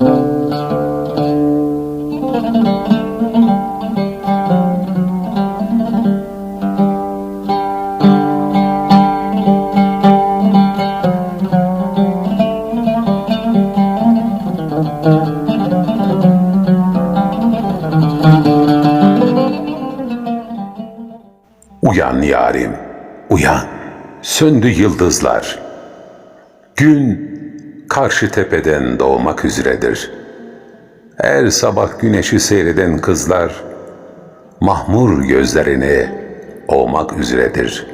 Uyan yarim, uyan. Söndü yıldızlar. Gün karşı tepeden doğmak üzeredir. Her sabah güneşi seyreden kızlar mahmur gözlerini ovmak üzeredir.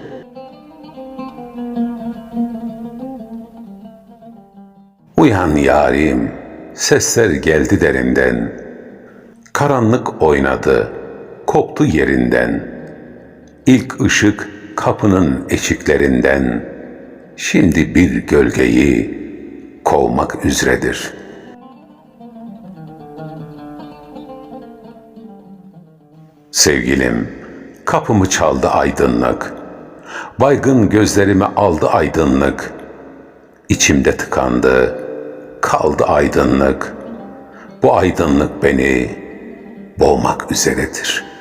Uyan yarim, sesler geldi derinden. Karanlık oynadı, koptu yerinden. İlk ışık kapının eşiklerinden şimdi bir gölgeyi kovmak üzeredir. Sevgilim, kapımı çaldı aydınlık. Baygın gözlerimi aldı aydınlık. İçimde tıkandı, kaldı aydınlık. Bu aydınlık beni boğmak üzeredir.''